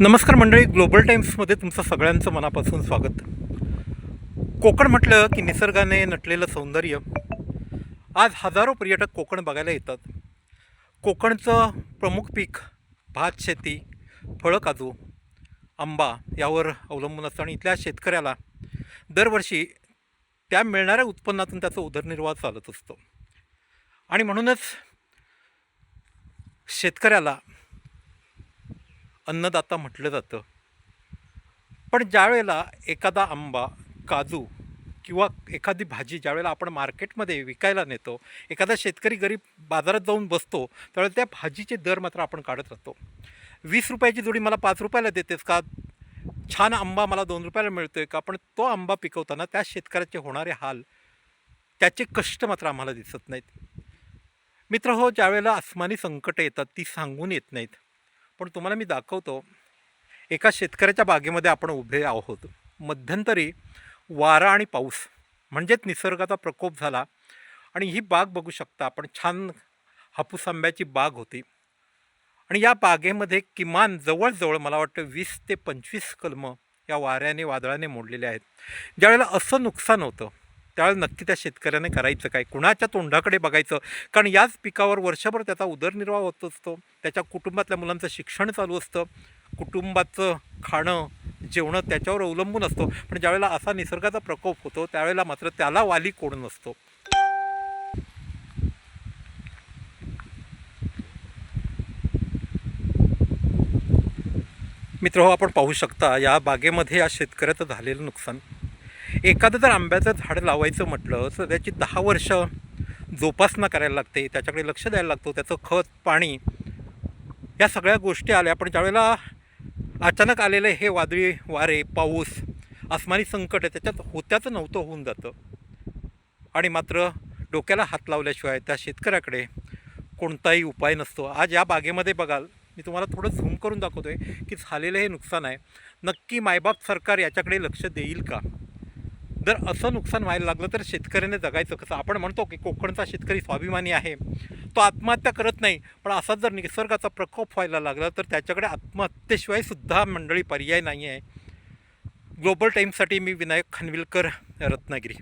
नमस्कार मंडळी ग्लोबल टाईम्समध्ये तुमचं सगळ्यांचं मनापासून स्वागत. कोकण म्हटलं की निसर्गाने नटलेलं सौंदर्य. आज हजारो पर्यटक कोकण बघायला येतात. कोकणचं प्रमुख पीक भात शेती फळं काजू आंबा यावर अवलंबून असतं आणि इथल्या शेतकऱ्याला दरवर्षी त्या मिळणाऱ्या उत्पन्नातून त्याचा उदरनिर्वाह चालत असतो. आणि म्हणूनच शेतकऱ्याला अन्नदाता म्हटलं जातं. पण ज्यावेळेला एखादा आंबा काजू किंवा एखादी भाजी ज्यावेळेला आपण मार्केटमध्ये विकायला नेतो एखादा शेतकरी गरीब बाजारात जाऊन बसतो त्यावेळेला त्या भाजीचे दर मात्र आपण काढत राहतो. वीस रुपयाची जोडी मला पाच रुपयाला देतेस का? छान आंबा मला दोन रुपयाला मिळतोय का? पण तो आंबा पिकवताना त्या शेतकऱ्याचे होणारे हाल त्याचे कष्ट मात्र आम्हाला दिसत नाहीत. मित्र हो ज्यावेळेला आसमानी संकटं येतात ती सांगून येत नाहीत. पण तुम्हाला मी दाखवतो एका शेतकऱ्याच्या बागेमध्ये आपण उभे आहोत. मध्यंतरी वारा आणि पाऊस म्हणजेच निसर्गाचा प्रकोप झाला आणि ही बाग बघू शकता आपण छान हापूस आंब्याची बाग होती. आणि या बागेमध्ये किमान जवळजवळ मला वाटतं वीस ते पंचवीस कलमं या वाऱ्याने वादळाने मोडलेले आहेत. ज्यावेळेला असं नुकसान होतं त्यावेळेला नक्की त्या शेतकऱ्याने करायचं काय? कुणाच्या तोंडाकडे बघायचं? कारण याच पिकावर वर्षभर त्याचा उदरनिर्वाह होत असतो. त्याच्या कुटुंबातल्या मुलांचं शिक्षण चालू असतं. कुटुंबाचं खाणं जेवणं त्याच्यावर अवलंबून असतो. पण ज्यावेळेला असा निसर्गाचा प्रकोप होतो त्यावेळेला मात्र त्याला वाली कोण नसतो. मित्र हो आपण पाहू शकता या बागेमध्ये या शेतकऱ्याचं झालेलं नुकसान. एखादं जर आंब्याचं झाड लावायचं म्हटलं तर त्याची दहा वर्ष जोपासना करायला लागते त्याच्याकडे लक्ष द्यायला लागतो त्याचं खत पाणी या सगळ्या गोष्टी आल्या. पण ज्यावेळेला अचानक आलेले हे वादळी वारे पाऊस आसमानी संकट आहे त्याच्यात होत्याचं नव्हतं होऊन जातं. आणि मात्र डोक्याला हात लावल्याशिवाय त्या शेतकऱ्याकडे कोणताही उपाय नसतो. आज या बागेमध्ये बघाल मी तुम्हाला थोडं झूम करून दाखवतो आहे की झालेलं हे नुकसान आहे. नक्की मायबाप सरकार याच्याकडे लक्ष देईल का? जर असं नुकसान व्हायला लागलं तर शेतकऱ्याने जगायचं कसं? आपण म्हणतो की कोकणचा शेतकरी स्वाभिमानी आहे. तो आत्महत्या करत नाही. पण असा जर निसर्गाचा प्रकोप व्हायला लागला तर त्याच्याकडे आत्महत्येशिवाय सुद्धा मंडळी पर्याय नाही आहे ग्लोबल टाईमसाठी मी विनायक खानविलकर रत्नागिरी.